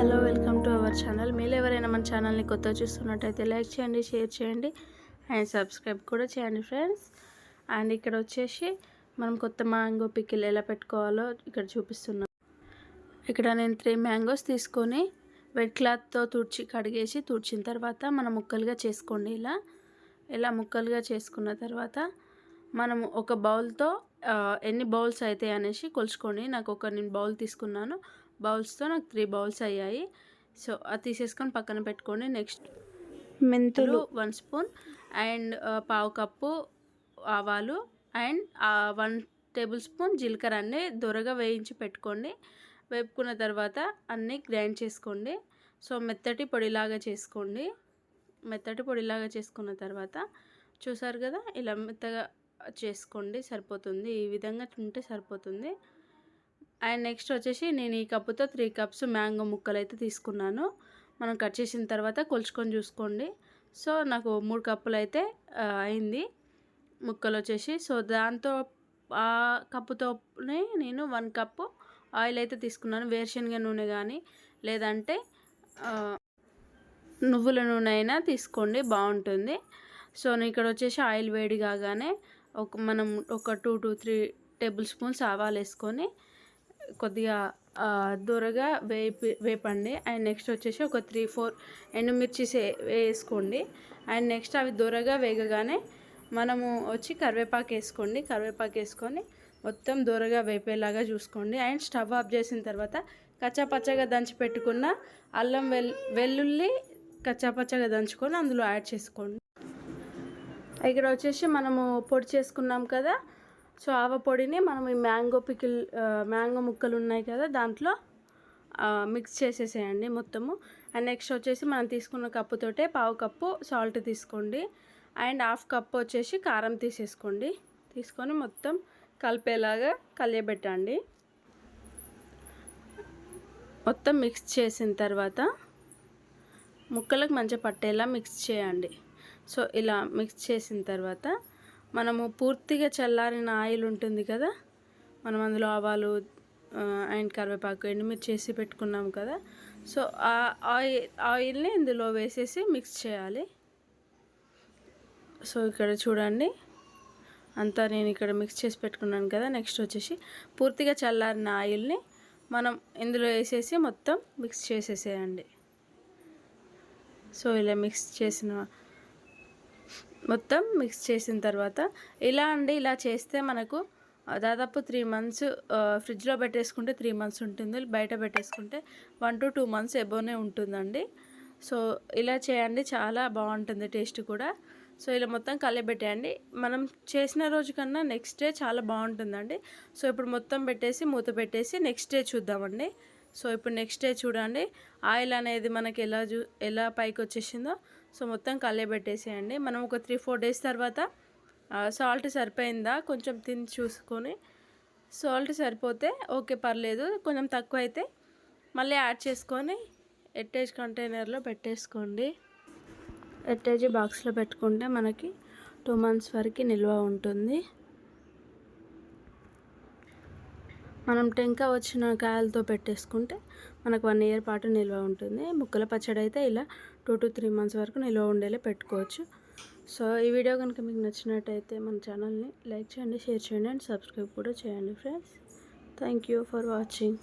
Hello welcome to our channel. మీరు ఎవరైనా మన ఛానల్ని కొత్త చూస్తున్నట్టయితే లైక్ చేయండి షేర్ చేయండి అండ్ సబ్స్క్రైబ్ కూడా చేయండి ఫ్రెండ్స్. అండ్ ఇక్కడ వచ్చేసి మనం కొత్త మ్యాంగో పికిల్ ఎలా పెట్టుకోవాలో ఇక్కడ చూపిస్తున్నాం. ఇక్కడ నేను త్రీ మ్యాంగోస్ తీసుకొని వెట్ క్లాత్తో తుడిచి కడిగేసి తుడిచిన తర్వాత మనం ముక్కలుగా చేసుకోండి ఇలా. ఇలా ముక్కలుగా చేసుకున్న తర్వాత మనం ఒక బౌల్తో ఎన్ని బౌల్స్ అవుతాయి అనేసి కొలుచుకోండి. నాకు ఒక నేను బౌల్ తీసుకున్నాను. బౌల్స్తో నాకు త్రీ బౌల్స్ అయ్యాయి. సో అది తీసేసుకొని పక్కన పెట్టుకోండి. నెక్స్ట్ మెంతులు. వన్ స్పూన్ అండ్ పావు కప్పు ఆవాలు అండ్ వన్ టేబుల్ స్పూన్ జీలకర్ర అన్నీ దొరగా వేయించి పెట్టుకోండి. వేపుకున్న తర్వాత అన్నీ గ్రైండ్ చేసుకోండి. సో మెత్తటి పొడిలాగా చేసుకోండి. మెత్తటి పొడిలాగా చేసుకున్న తర్వాత చూసారు కదా ఇలా మెత్తగా చేసుకోండి సరిపోతుంది. ఈ విధంగా ఉంటే సరిపోతుంది. అండ్ నెక్స్ట్ వచ్చేసి నేను ఈ కప్పుతో త్రీ కప్స్ మ్యాంగో ముక్కలు అయితే తీసుకున్నాను. మనం కట్ చేసిన తర్వాత కొలుచుకొని చూసుకోండి. సో నాకు మూడు కప్పులు అయితే అయింది. ముక్కలు వచ్చేసి. సో దాంతో ఆ కప్పుతోనే నేను వన్ కప్పు ఆయిల్ అయితే తీసుకున్నాను. వేరుశనగ నూనె కానీ లేదంటే నువ్వుల నూనె అయినా తీసుకోండి. బాగుంటుంది. సో నేను ఇక్కడ వచ్చేసి ఆయిల్ వేడి కాగానే ఒక మనం ఒక two to three tablespoons ఆవాలు వేసుకొని కొద్దిగా దూరగా వేపి వేపండి. అండ్ నెక్స్ట్ వచ్చేసి ఒక త్రీ ఫోర్ ఎండుమిర్చిస్ వేసుకోండి. అండ్ నెక్స్ట్ అవి దూరగా వేగగానే మనము వచ్చి కరివేపాకు వేసుకోండి. కరివేపాకు వేసుకొని మొత్తం దూరగా వేపేలాగా చూసుకోండి. అండ్ స్టవ్ ఆఫ్ చేసిన తర్వాత కచ్చాపచ్చగా దంచి పెట్టుకున్న అల్లం వెల్ వెల్లుల్లి కచ్చాపచ్చగా దంచుకొని అందులో యాడ్ చేసుకోండి. ఇక్కడ వచ్చేసి మనము పొడి చేసుకున్నాం కదా సో ఆవ పొడిని మనం ఈ మ్యాంగో పికిల్ మ్యాంగో ముక్కలు ఉన్నాయి కదా దాంట్లో మిక్స్ చేసేసేయండి మొత్తము. అండ్ నెక్స్ట్ వచ్చేసి మనం తీసుకున్న కప్పుతోటే పావు కప్పు సాల్ట్ తీసుకోండి. అండ్ హాఫ్ కప్ వచ్చేసి కారం తీసేసుకోండి. తీసుకొని మొత్తం కలిపేలాగా కలియబెట్టండి. మొత్తం మిక్స్ చేసిన తర్వాత ముక్కలకు మంచిగా పట్టేలా మిక్స్ చేయండి. సో ఇలా మిక్స్ చేసిన తర్వాత మనము పూర్తిగా చల్లారిన ఆయిల్ ఉంటుంది కదా? మనం అందులో ఆవాలు అండ్ కరివేపాకు ఎండుమిర్చి చేసి పెట్టుకున్నాం కదా? సో ఆ ఆయిల్ ఆయిల్ని ఇందులో వేసేసి మిక్స్ చేయాలి. సో ఇక్కడ చూడండి. అంతా నేను ఇక్కడ మిక్స్ చేసి పెట్టుకున్నాను కదా? నెక్స్ట్ వచ్చేసి పూర్తిగా చల్లారిన ఆయిల్ని మనం ఇందులో వేసేసి మొత్తం మిక్స్ చేసేసేయండి. సో ఇలా మిక్స్ చేసిన మొత్తం మిక్స్ చేసిన తర్వాత ఇలా అండి ఇలా చేస్తే మనకు దాదాపు త్రీ మంత్స్ ఫ్రిడ్జ్లో పెట్టేసుకుంటే త్రీ మంత్స్ ఉంటుంది. బయట పెట్టేసుకుంటే one to two months above ఉంటుందండి. సో ఇలా చేయండి. చాలా బాగుంటుంది టేస్ట్ కూడా. సో ఇలా మొత్తం కలియబెట్టేయండి మనం చేసిన రోజు కన్నా నెక్స్ట్ డే చాలా బాగుంటుందండి. సో ఇప్పుడు మొత్తం పెట్టేసి మూత పెట్టేసి నెక్స్ట్ డే చూద్దామండి. సో ఇప్పుడు నెక్స్ట్ డే చూడండి ఆయిల్ అనేది మనకి ఎలా చూ ఎలా పైకి వచ్చేసిందో సో మొత్తం కలియబెట్టేసేయండి మనం ఒక త్రీ ఫోర్ డేస్ తర్వాత సాల్ట్ సరిపోయిందా కొంచెం తిని చూసుకొని సాల్ట్ సరిపోతే ఓకే పర్లేదు కొంచెం తక్కువ అయితే మళ్ళీ యాడ్ చేసుకొని ఎట్టేజ్ కంటైనర్లో పెట్టేసుకోండి. ఎట్టేజీ బాక్స్లో పెట్టుకుంటే మనకి టూ మంత్స్ వరకు నిల్వ ఉంటుంది. మనం టెంక వచ్చిన కాయలతో పెట్టేసుకుంటే మనకు వన్ ఇయర్ పాటు నిల్వ ఉంటుంది. ముక్కల పచ్చడి అయితే ఇలా టూ టు త్రీ మంత్స్ వరకు నిల్వ ఉండేలా పెట్టుకోవచ్చు. సో ఈ వీడియో కనుక మీకు నచ్చినట్టయితే మన ఛానల్ని లైక్ చేయండి షేర్ చేయండి అండ్ సబ్స్క్రైబ్ కూడా చేయండి friends. Thank you for watching.